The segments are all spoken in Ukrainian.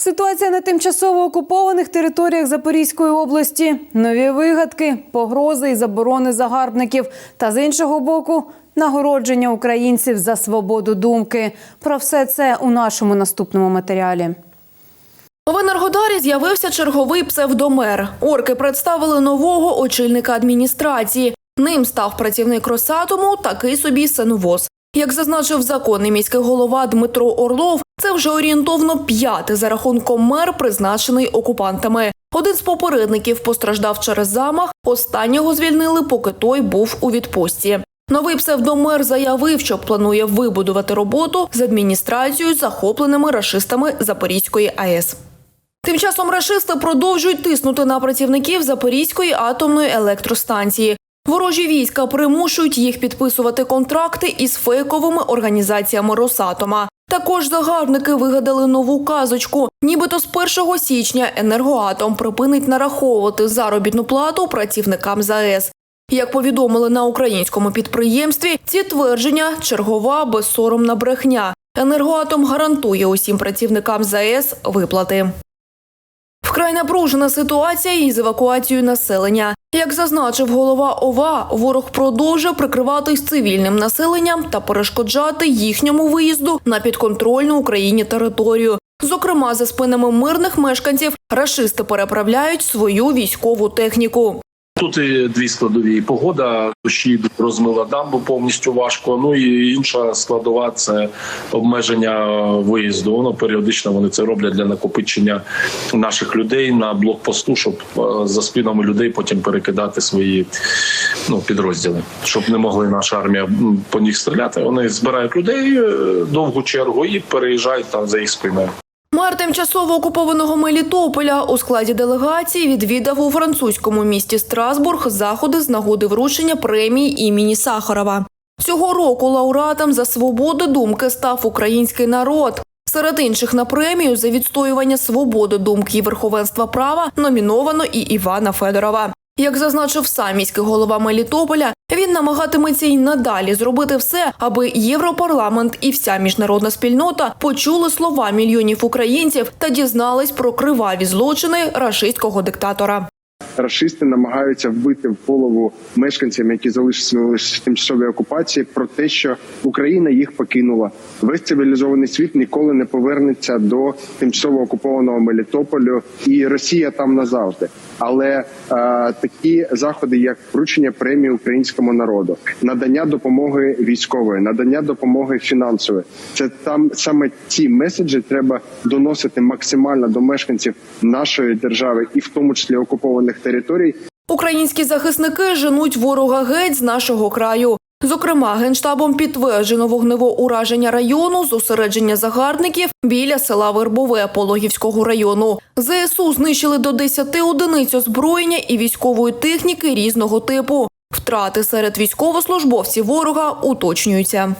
Ситуація на тимчасово окупованих територіях Запорізької області, нові вигадки, погрози і заборони загарбників, та з іншого боку, нагородження українців за свободу думки. Про все це у нашому наступному матеріалі. В Енергодарі з'явився черговий псевдомер. Орки представили нового очільника адміністрації. Ним став працівник Росатому, такий собі синовоз. Як зазначив законний міський голова Дмитро Орлов, це вже орієнтовно п'ятий за рахунком мер, призначений окупантами. Один з попередників постраждав через замах. Останнього звільнили, поки той був у відпустці. Новий псевдомер заявив, що планує вибудувати роботу з адміністрацією, захопленими рашистами Запорізької АЕС. Тим часом рашисти продовжують тиснути на працівників Запорізької атомної електростанції. Ворожі війська примушують їх підписувати контракти із фейковими організаціями Росатома. Також загарбники вигадали нову казочку. Нібито з 1 січня енергоатом припинить нараховувати заробітну плату працівникам ЗАЕС. Як повідомили на українському підприємстві, ці твердження чергова безсоромна брехня. Енергоатом гарантує усім працівникам ЗАЕС виплати. Вкрай напружена ситуація із евакуацією населення. Як зазначив голова ОВА, ворог продовжує прикриватись цивільним населенням та перешкоджати їхньому виїзду на підконтрольну Україні територію. Зокрема, за спинами мирних мешканців рашисти переправляють свою військову техніку. Тут і дві складові І погода, дощі розмила дамбу повністю важко. Ну і інша складова це обмеження виїзду. Воно періодично вони це роблять для накопичення наших людей на блокпосту, щоб е, за спинами людей потім перекидати свої ну підрозділи, щоб не могли наша армія по них стріляти. Вони збирають людей е, довгу чергу і переїжджають там за їх спиною. Мер тимчасово окупованого Мелітополя у складі делегації відвідав у французькому місті Страсбург заходи з нагоди вручення премії імені Сахарова. Цього року лауреатом за свободу думки став український народ. Серед інших на премію за відстоювання свободи думки і верховенства права номіновано і Івана Федорова. Як зазначив сам міський голова Мелітополя, він намагатиметься й надалі зробити все, аби Європарламент і вся міжнародна спільнота почули слова мільйонів українців та дізнались про криваві злочини рашистського диктатора. Рашисти намагаються вбити в голову мешканцям, які залишилися в тимчасовій окупації, про те, що Україна їх покинула. Весь цивілізований світ ніколи не повернеться до тимчасово окупованого Мелітополю, і Росія там назавжди. Але е, такі заходи, як вручення премії українському народу, надання допомоги військової, надання допомоги фінансової, це там саме ці меседжі треба доносити максимально до мешканців нашої держави, і в тому числі окупованих територій, Українські захисники женуть ворога геть з нашого краю. Зокрема, генштабом підтверджено вогневе ураження району зосередження загарбників біля села Вербове Пологівського району. ЗСУ знищили до 10 одиниць озброєння і військової техніки різного типу. Втрати серед військовослужбовців ворога уточнюються.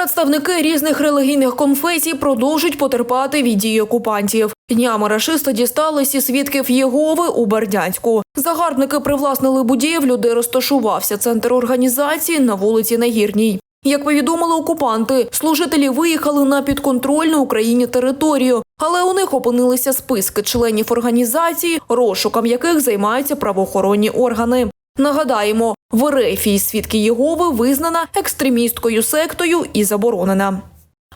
Представники різних релігійних конфесій продовжують потерпати від дії окупантів. Днями рашисти дістались і свідків Єгови у Бердянську. Загарбники привласнили будівлю, де розташувався центр організації на вулиці Нагірній. Як повідомили окупанти, служителі виїхали на підконтрольну Україні територію, але у них опинилися списки членів організації, розшуком яких займаються правоохоронні органи. Нагадаємо, в Ерефії свідки Єгови визнана екстремісткою сектою і заборонена.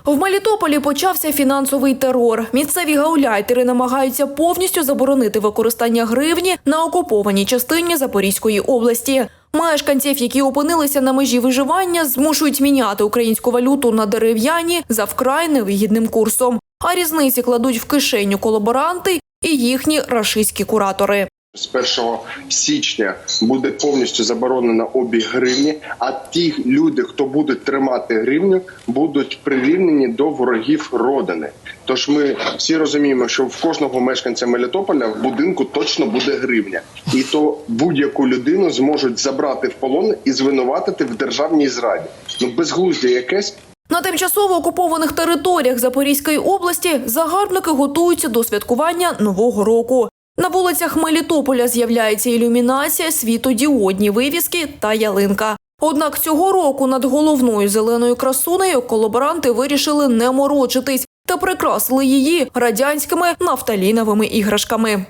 В Мелітополі почався фінансовий терор. Місцеві гауляйтери намагаються повністю заборонити використання гривні на окупованій частині Запорізької області. Мешканців, які опинилися на межі виживання, змушують міняти українську валюту на дерев'яні за вкрай невигідним курсом. А різниці кладуть в кишеню колаборанти і їхні рашистські куратори. З 1 січня буде повністю заборонено обіг гривні. А ті люди, хто будуть тримати гривню, будуть прирівнені до ворогів родини. Тож ми всі розуміємо, що в кожного мешканця Мелітополя в будинку точно буде гривня, і то будь-яку людину зможуть забрати в полон і звинуватити в державній зраді. Ну безглуздя якесь. На тимчасово окупованих територіях Запорізької області загарбники готуються до святкування Нового року. На вулицях Мелітополя з'являється ілюмінація, світодіодні вивіски та ялинка. Однак цього року над головною зеленою красунею колаборанти вирішили не морочитись та прикрасили її радянськими нафталіновими іграшками.